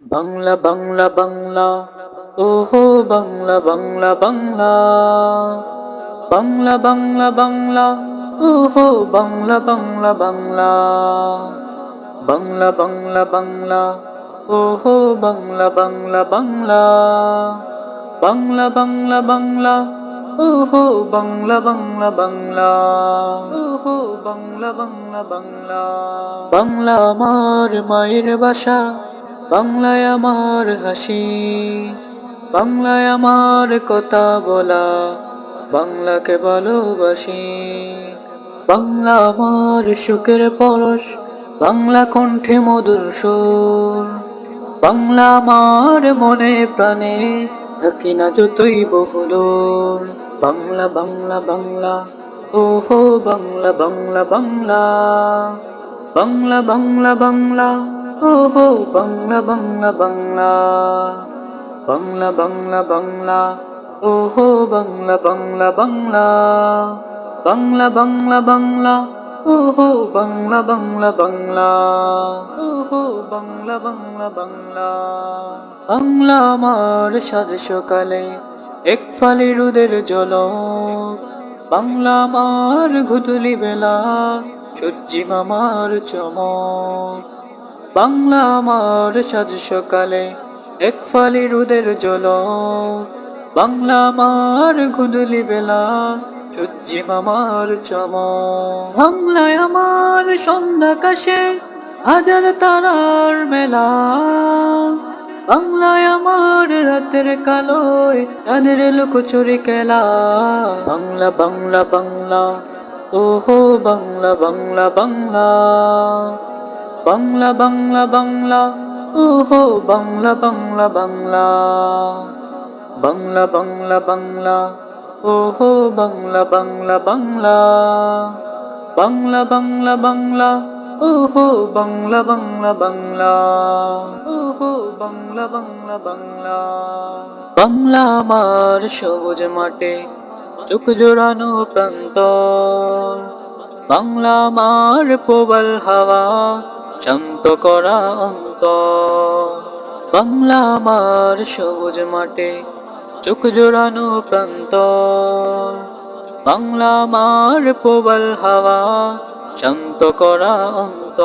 বাংলা বাংলা বাংলা। ওহো, বাংলা বাংলা বাংলা। বাংলা বাংলা বাংলা। ওহো, বাংলা বাংলা বাংলা। বাংলা বাংলা বাংলা। ওহো, বাংলা বাংলা বাংলা। বাংলা বাংলা বাংলা। ওহো, বাংলা বাংলা বাংলা। ওহো, বাংলা বাংলা বাংলা। বাংলা আমার মায়ের ভাষা। বাংলায় আমার হাসি, বাংলায় আমার কথা বলা, বাংলাকে ভালোবাসি। বাংলা আমার সুখের পরশ, বাংলা কণ্ঠে মধুর সুর। বাংলা আমার মনে প্রাণে থাকি না যতই বহুদূর বাংলা বাংলা বাংলা, ওহো, বাংলা বাংলা বাংলা। বাংলা বাংলা বাংলা। ওহো বাংলা বাংলা বাংলা। বাংলা বাংলা বাংলা। ও হো, বাংলা বাংলা বাংলা। বাংলা বাংলা বাংলা। ও হো, বাংলা বাংলা বাংলা। ও হো, বাংলা বাংলা বাংলা। বাংলা আমার সাজ সকালে, এক ফালি রুদের জল। বাংলা আমার ঘুতুলি বেলা সূর্যি মামার চমক। বাংলা আমার সাজ সকালে, এক ফালি রুদের জল। বাংলা আমার গুদলি বেলা সূর্যি মামার চম। বাংলায় আমার সন্ধ্যা কাশে, হাজার তারার মেলা। বাংলায় আমার রাতের কালোয়, চাঁদের লুকোচুরি খেলা। বাংলা বাংলা বাংলা, ওহো, বাংলা বাংলা বাংলা। বাংলা বাংলা বাংলা। ওহো, বাংলা বাংলা বাংলা। বাংলা বাংলা বাংলা। ওহো, বাংলা বাংলা বাংলা। বাংলা বাংলা বাংলা। ওহো, বাংলা বাংলা বাংলা। ওহো, বাংলা বাংলা বাংলা। বাংলা আমার সবুজ মাঠে, চোখ জোড়ানো প্রান্ত বাংলা আমার প্রবল হাওয়া শান্ত করা অন্ত বাংলা আমার সবুজ মাঠে চোখ জোড়ানো প্রান্ত বাংলা আমার প্রবল হাওয়া শান্ত করা অন্ত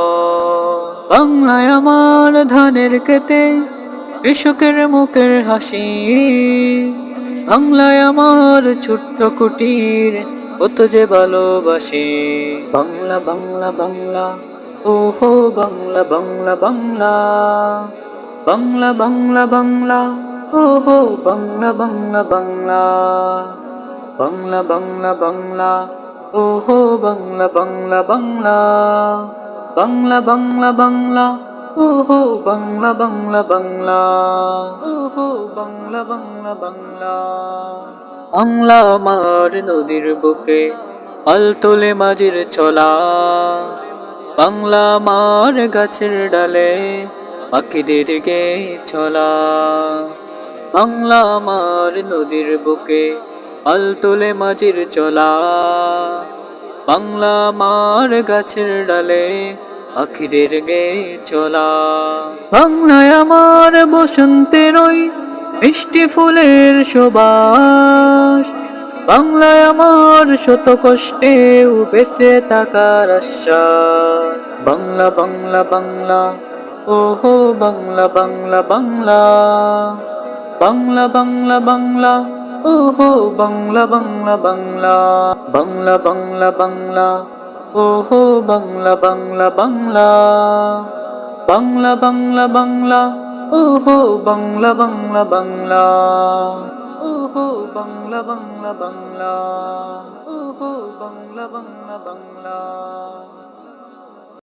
বাংলায় আমার ধানের খেতে কৃষকের মুখের হাসি। বাংলায় আমার ছোট্ট কুটির কত যে ভালোবাসি। বাংলা বাংলা বাংলা। ওহো, বাংলা বাংলা বাংলা। বাংলা বাংলা বাংলা। ওহো, বাংলা বাংলা বাংলা। বাংলা বাংলা বাংলা। ওহো, বাংলা বাংলা বাংলা। বাংলা বাংলা বাংলা। ওহো, বাংলা বাংলা বাংলা। ওহো, বাংলা বাংলা বাংলা। বাংলা আমার নদীর বুকে পাল তোলে মাঝির চলা বাংলা আমার গাছের ডালে পাখিদের গে চলা। বাংলা আমার নদীর বুকে পাল তোলে মাঝির চলা। বাংলা আমার গাছের ডালে পাখিদের গে চলা। বাংলায় আমার বসন্তের ওই মিষ্টি ফুলের সুবাস। বাংলায় আমার শত কষ্টে বেঁচে থাকার আশ্বাস বাংলা বাংলা বাংলা ওহো বাংলা বাংলা বাংলা বাংলা বাংলা বাংলা ওহো বাংলা বাংলা বাংলা বাংলা বাংলা বাংলা ওহো বাংলা বাংলা বাংলা বাংলা বাংলা বাংলা ওহো বাংলা বাংলা বাংলা ওহো বাংলা বাংলা বাংলা ওহো বাংলা বাংলা বাংলা